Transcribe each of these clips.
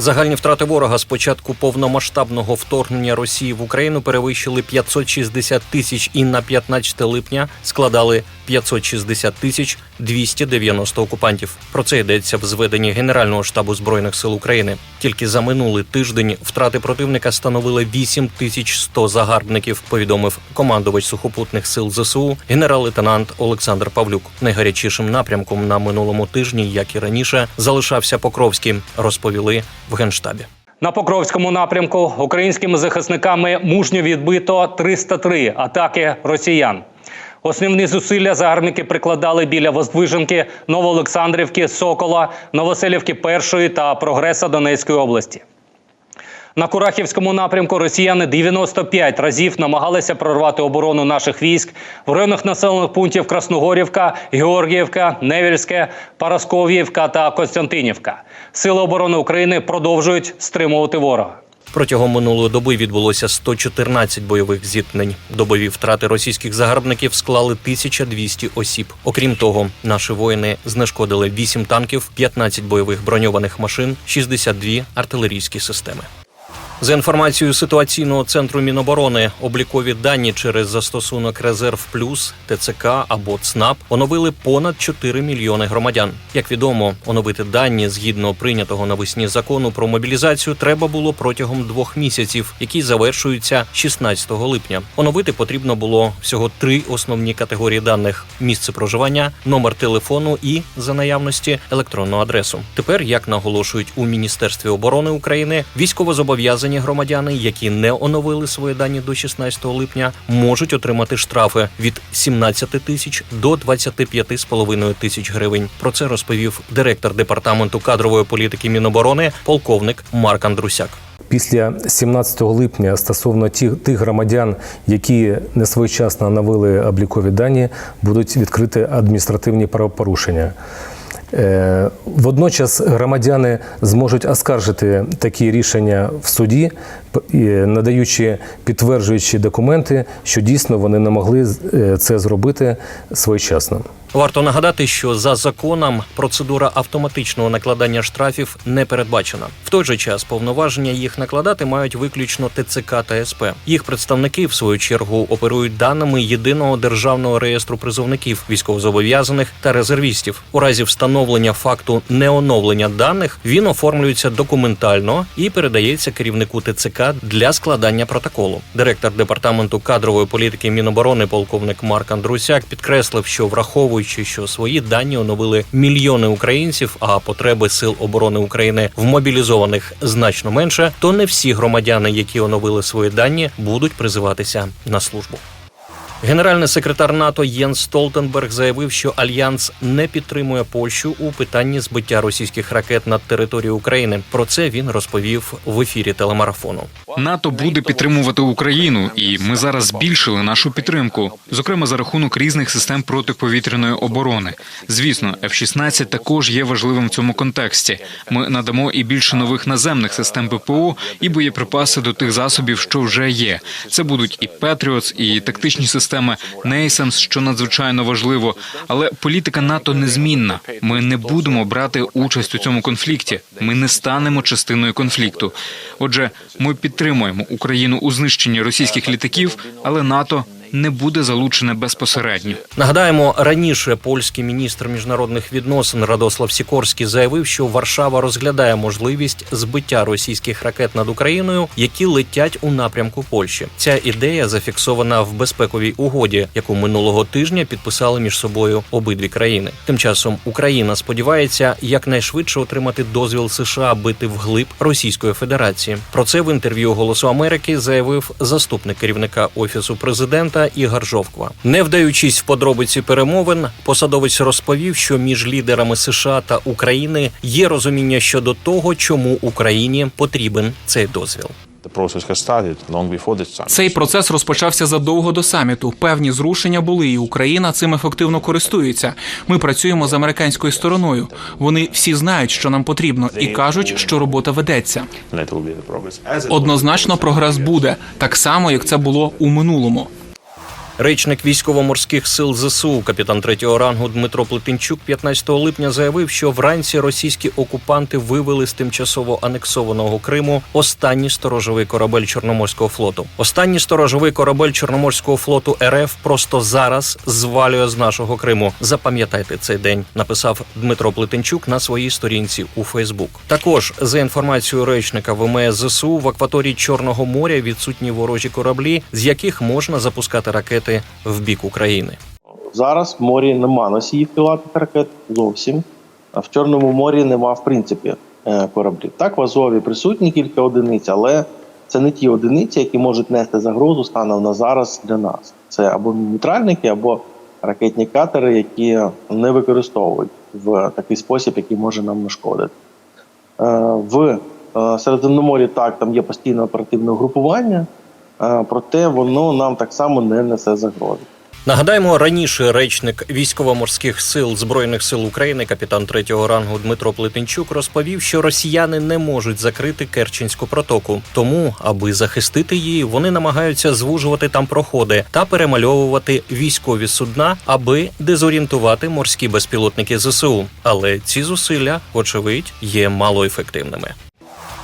Загальні втрати ворога з початку повномасштабного вторгнення Росії в Україну перевищили 560 тисяч і на 15 липня складали 560 тисяч 290 окупантів. Про це йдеться в зведенні Генерального штабу збройних сил України. Тільки за минулий тиждень втрати противника становили 8100 загарбників. Повідомив командувач сухопутних сил ЗСУ генерал-лейтенант Олександр Павлюк. Найгарячішим напрямком на минулому тижні, як і раніше, залишався Покровський. Розповіли в генштабі. На Покровському напрямку українськими захисниками мужньо відбито 303 атаки росіян. Основні зусилля загарбники прикладали біля Воздвиженки, Новоолександрівки, Сокола, Новоселівки Першої та Прогреса Донецької області. На Курахівському напрямку росіяни 95 разів намагалися прорвати оборону наших військ в районах населених пунктів Красногорівка, Георгіївка, Невільське, Парасков'ївка та Костянтинівка. Сили оборони України продовжують стримувати ворога. Протягом минулої доби відбулося 114 бойових зіткнень. Добові втрати російських загарбників склали 1200 осіб. Окрім того, наші воїни знешкодили 8 танків, 15 бойових броньованих машин, 62 артилерійські системи. За інформацією ситуаційного центру Міноборони, облікові дані через застосунок Резерв Плюс, ТЦК або ЦНАП оновили понад 4 мільйони громадян. Як відомо, оновити дані згідно прийнятого навесні закону про мобілізацію треба було протягом двох місяців, які завершуються 16 липня. Оновити потрібно було всього три основні категорії даних: місце проживання, номер телефону і за наявності електронну адресу. Тепер, як наголошують у Міністерстві оборони України, військовозобов'язані громадяни, які не оновили свої дані до 16 липня, можуть отримати штрафи від 17 тисяч до 25,5 тисяч гривень. Про це розповів директор департаменту кадрової політики Міноборони, полковник Марк Андрусяк. Після 17 липня стосовно тих, тих громадян, які не своєчасно навели облікові дані, будуть відкриті адміністративні правопорушення. Е, Водночас громадяни зможуть оскаржити такі рішення в суді, надаючи підтверджуючі документи, що дійсно вони не могли е, це зробити своєчасно. Варто нагадати, що за законом процедура автоматичного накладання штрафів не передбачена. В той же час повноваження їх накладати мають виключно ТЦК та СП. Їх представники, в свою чергу, оперують даними єдиного державного реєстру призовників, військовозобов'язаних та резервістів. У разі встановлення факту неоновлення даних він оформлюється документально і передається керівнику ТЦК для складання протоколу. Директор департаменту кадрової політики Міноборони, полковник Марк Андрусяк, підкреслив, що враховуючи, що свої дані оновили мільйони українців, а потреби сил оборони України в мобілізованих значно менше, то не всі громадяни, які оновили свої дані, будуть призиватися на службу. Генеральний секретар НАТО Єнс Столтенберг заявив, що альянс не підтримує Польщу у питанні збиття російських ракет над територією України. Про це він розповів в ефірі телемарафону. НАТО буде підтримувати Україну, і ми зараз збільшили нашу підтримку, зокрема за рахунок різних систем протиповітряної оборони. Звісно, F-16 також є важливим в цьому контексті. Ми надамо і більше нових наземних систем ППО і боєприпаси до тих засобів, що вже є. Це будуть і Петріотс, і тактичні системи NASAMS, що надзвичайно важливо. Але політика НАТО незмінна. Ми не будемо брати участь у цьому конфлікті. Ми не станемо частиною конфлікту. Отже, ми підтримуємо Україну у знищенні російських літаків, але НАТО не буде залучене безпосередньо. Нагадаємо, раніше польський міністр міжнародних відносин Радослав Сікорський заявив, що Варшава розглядає можливість збиття російських ракет над Україною, які летять у напрямку Польщі. Ця ідея зафіксована в безпековій угоді, яку минулого тижня підписали між собою обидві країни. Тим часом Україна сподівається якнайшвидше отримати дозвіл США бити вглиб Російської Федерації. Про це в інтерв'ю Голосу Америки заявив заступник керівника офісу президента Ігор Жовква. Не вдаючись в подробиці перемовин, посадовець розповів, що між лідерами США та України є розуміння щодо того, чому Україні потрібен цей дозвіл. Цей процес розпочався задовго до саміту. Певні зрушення були, і Україна цим ефективно користується. Ми працюємо з американською стороною. Вони всі знають, що нам потрібно, і кажуть, що робота ведеться. Однозначно, прогрес буде так само, як це було у минулому. Речник військово-морських сил ЗСУ, капітан третього рангу Дмитро Плетенчук 15 липня заявив, що вранці російські окупанти вивели з тимчасово анексованого Криму останній сторожовий корабель Чорноморського флоту. Останній сторожовий корабель Чорноморського флоту РФ просто зараз звалює з нашого Криму. Запам'ятайте цей день, написав Дмитро Плетенчук на своїй сторінці у Фейсбук. Також за інформацією речника ВМС ЗСУ в акваторії Чорного моря відсутні ворожі кораблі, з яких можна запускати ракети в бік України. Зараз в морі нема носіїв крилатих ракет зовсім. А в Чорному морі нема в принципі е, кораблів. Так, в Азові присутні кілька одиниць, але це не ті одиниці, які можуть нести загрозу станом на зараз для нас. Це або нейтральники, або ракетні катери, які не використовують в такий спосіб, який може нам нашкодити. Е, В е, Середземномор'ї так, там є постійне оперативне угрупування, проте воно нам так само не несе загрози. Нагадаємо, раніше речник військово-морських сил збройних сил України, капітан третього рангу Дмитро Плетенчук, розповів, що росіяни не можуть закрити Керченську протоку. Тому, аби захистити її, вони намагаються звужувати там проходи та перемальовувати військові судна, аби дезорієнтувати морські безпілотники ЗСУ. Але ці зусилля, вочевидь, є малоефективними.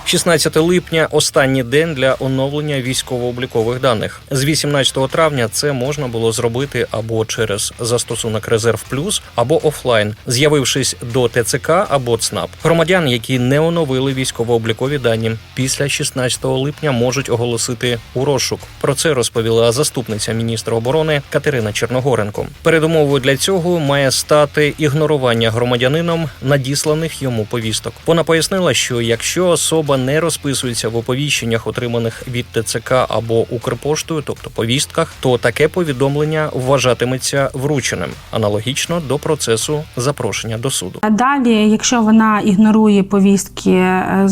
16 липня останній день для оновлення військово-облікових даних. З 18 травня це можна було зробити або через застосунок Резерв Плюс, або офлайн, з'явившись до ТЦК або ЦНАП. Громадян, які не оновили військово-облікові дані, після 16 липня можуть оголосити у розшук. Про це розповіла заступниця міністра оборони Катерина Черногоренко. Передумовою для цього має стати ігнорування громадянином надісланих йому повісток. Вона пояснила, що якщо особа не розписується в оповіщеннях, отриманих від ТЦК або Укрпоштою, тобто повістках, то таке повідомлення вважатиметься врученим, аналогічно до процесу запрошення до суду. Далі, якщо вона ігнорує повістки е,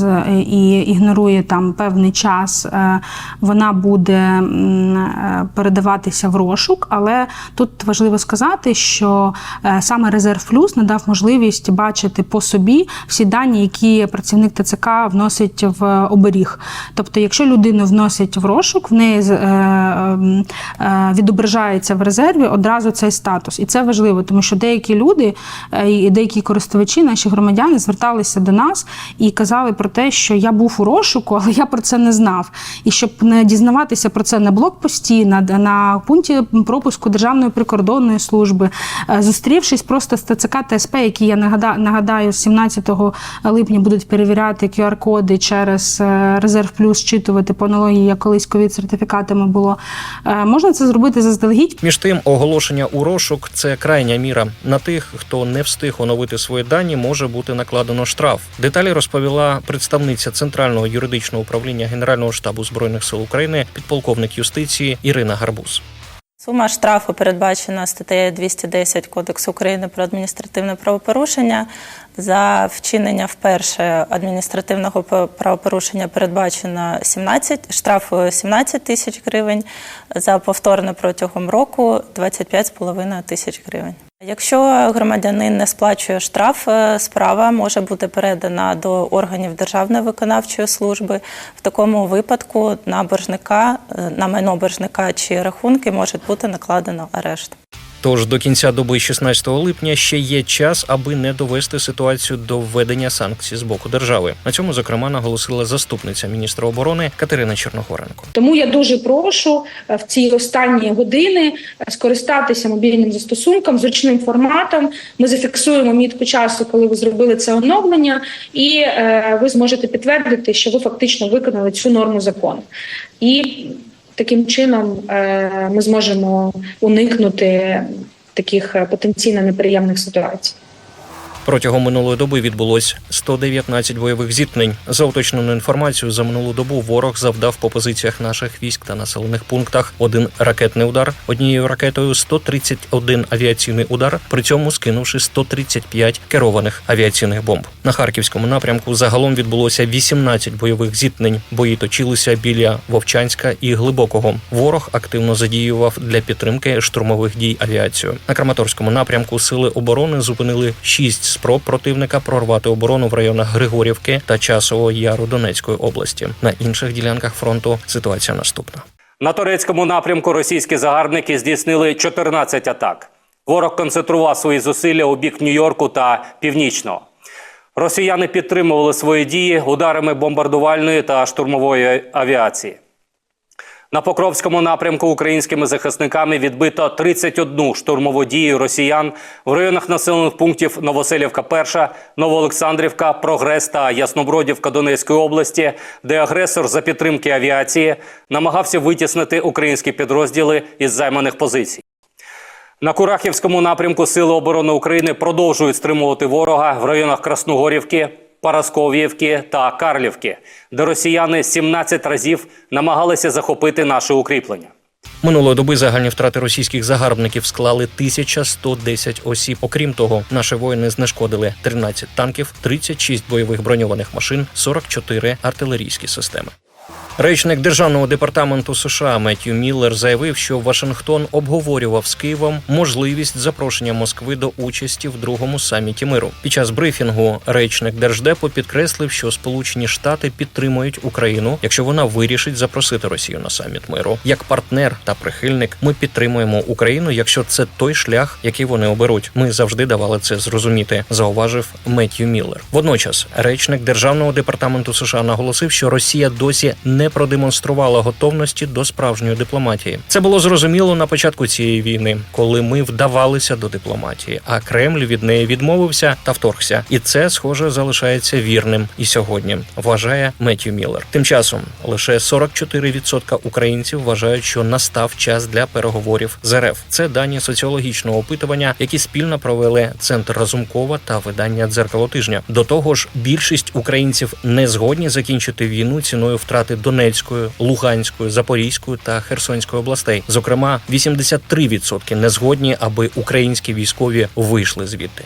і ігнорує там певний час, е, вона буде е, передаватися в розшук. Але тут важливо сказати, що саме резерв плюс надав можливість бачити по собі всі дані, які працівник ТЦК вносить в оберіг. Тобто, якщо людину вносять в розшук, в неї е, ем, е, відображається в резерві одразу цей статус, і це важливо, тому що деякі люди е, і деякі користувачі, наші громадяни, зверталися до нас і казали про те, що я був у розшуку, але я про це не знав. І щоб не дізнаватися про це на блокпості, на, на пункті пропуску Державної прикордонної служби, е, зустрівшись просто з ТЦК ТСП, які я нагадаю, 17 липня будуть перевіряти QR-коди через е, резерв плюс, читувати по аналогії, як колись ковід сертифікатами було. Е, Можна це зробити заздалегідь. Між тим, оголошення у розшук це крайня міра. На тих, хто не встиг оновити свої дані, може бути накладено штраф. Деталі розповіла представниця центрального юридичного управління Генерального штабу збройних сил України, підполковник юстиції Ірина Гарбуз. Сума штрафу передбачена статтею 210 Кодексу України про адміністративне правопорушення. За вчинення вперше адміністративного правопорушення передбачено 17, штраф 17 тисяч гривень, за повторне протягом року 25,5 тисяч гривень. Якщо громадянин не сплачує штраф, е, справа може бути передана до органів Державної виконавчої служби. В такому випадку на боржника, е, на майно боржника чи рахунки може бути накладено арешт. Тож до кінця доби 16 липня ще є час, аби не довести ситуацію до введення санкцій з боку держави. На цьому зокрема наголосила заступниця міністра оборони Катерина Черногоренко. Тому я дуже прошу е, в ці останні години е, скористатися мобільним застосунком, зручним форматом. Ми зафіксуємо мітку часу, коли ви зробили це оновлення, і е, ви зможете підтвердити, що ви фактично виконали цю норму закону. І таким чином е, ми зможемо уникнути таких е, потенційно неприємних ситуацій. Протягом минулої доби відбулось 119 бойових зіткнень. За уточненою інформацією, за минулу добу ворог завдав по позиціях наших військ та населених пунктах один ракетний удар, однією ракетою 131 авіаційний удар, при цьому скинувши 135 керованих авіаційних бомб. На харківському напрямку загалом відбулося 18 бойових зіткнень. Бої точилися біля Вовчанська і Глибокого. Ворог активно задіював для підтримки штурмових дій авіацію. На Краматорському напрямку сили оборони зупинили 6 спроб противника прорвати оборону в районах Григорівки та Часового Яру Донецької області. На інших ділянках фронту ситуація наступна. На турецькому напрямку російські загарбники здійснили 14 атак. Ворог концентрував свої зусилля у бік Нью-Йорку та Північного. Росіяни підтримували свої дії ударами бомбардувальної та штурмової авіації. На Покровському напрямку українськими захисниками відбито 31 штурмову дію росіян в районах населених пунктів Новоселівка, Перша, Новоолександрівка, Прогрес та Яснобродівка Донецької області, де агресор за підтримки авіації намагався витіснити українські підрозділи із займаних позицій. На Курахівському напрямку Сили оборони України продовжують стримувати ворога в районах Красногорівки, Парасков'ївки та Карлівки, де росіяни 17 разів намагалися захопити наше укріплення. Минулої доби загальні втрати російських загарбників склали 1110 осіб. Окрім того, наші воїни знешкодили 13 танків, 36 бойових броньованих машин, 44 артилерійські системи. Речник державного департаменту США Меттью Міллер заявив, що Вашингтон обговорював з Києвом можливість запрошення Москви до участі в другому саміті миру. Під час брифінгу речник держдепу підкреслив, що Сполучені Штати підтримують Україну, якщо вона вирішить запросити Росію на саміт миру. Як партнер та прихильник, ми підтримуємо Україну, якщо це той шлях, який вони оберуть. Ми завжди давали це зрозуміти, зауважив Меттью Міллер. Водночас, речник державного департаменту США наголосив, що Росія досі не продемонструвала готовності до справжньої дипломатії. Це було зрозуміло на початку цієї війни, коли ми вдавалися до дипломатії, а Кремль від неї відмовився та вторгся. І це, схоже, залишається вірним і сьогодні. Вважає Меттью Міллер. Тим часом лише 44% українців вважають, що настав час для переговорів з РФ. Це дані соціологічного опитування, які спільно провели центр Разумкова та видання дзеркало тижня. До того ж, більшість українців не згодні закінчити війну ціною втрати Донецької, Луганської, Запорізької та Херсонської областей. Зокрема, 83% не згодні, аби українські військові вийшли звідти.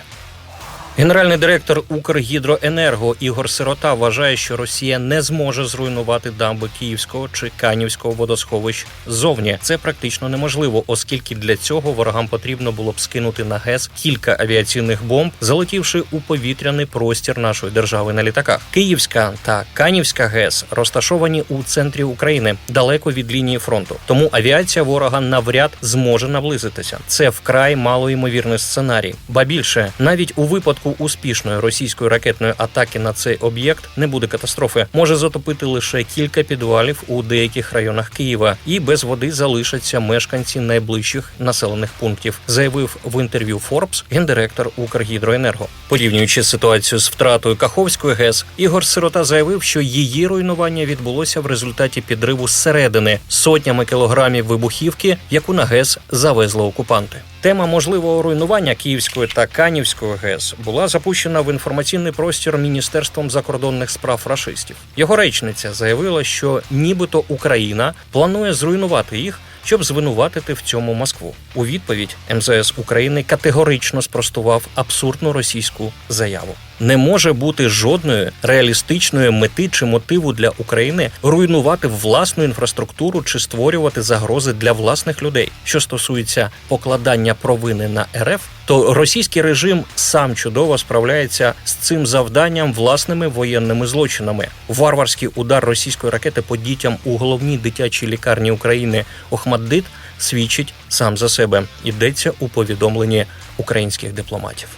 Генеральний директор Укргідроенерго Ігор Сирота вважає, що Росія не зможе зруйнувати дамби Київського чи Канівського водосховищ ззовні. Це практично неможливо, оскільки для цього ворогам потрібно було б скинути на ГЕС кілька авіаційних бомб, залетівши у повітряний простір нашої держави на літаках. Київська та Канівська ГЕС розташовані у центрі України далеко від лінії фронту. Тому авіація ворога навряд зможе наблизитися. Це вкрай малоймовірний сценарій. Ба більше навіть у випадку успішної російської ракетної атаки на цей об'єкт не буде катастрофи. Може затопити лише кілька підвалів у деяких районах Києва, і без води залишаться мешканці найближчих населених пунктів, заявив в інтерв'ю Forbes гендиректор Укргідроенерго. Порівнюючи ситуацію з втратою Каховської ГЕС, Ігор Сирота заявив, що її руйнування відбулося в результаті підриву зсередини сотнями кілограмів вибухівки, яку на ГЕС завезли окупанти. Тема можливого руйнування Київської та Канівської ГЕС була запущена в інформаційний простір Міністерством закордонних справ рашистів. Його речниця заявила, що нібито Україна планує зруйнувати їх. Щоб звинуватити в цьому Москву у відповідь МЗС України категорично спростував абсурдну російську заяву. Не може бути жодної реалістичної мети чи мотиву для України руйнувати власну інфраструктуру чи створювати загрози для власних людей. Що стосується покладання провини на РФ, то російський режим сам чудово справляється з цим завданням власними воєнними злочинами. Варварський удар російської ракети по дітям у головній дитячій лікарні України Охмаддит свідчить сам за себе. Йдеться у повідомленні українських дипломатів.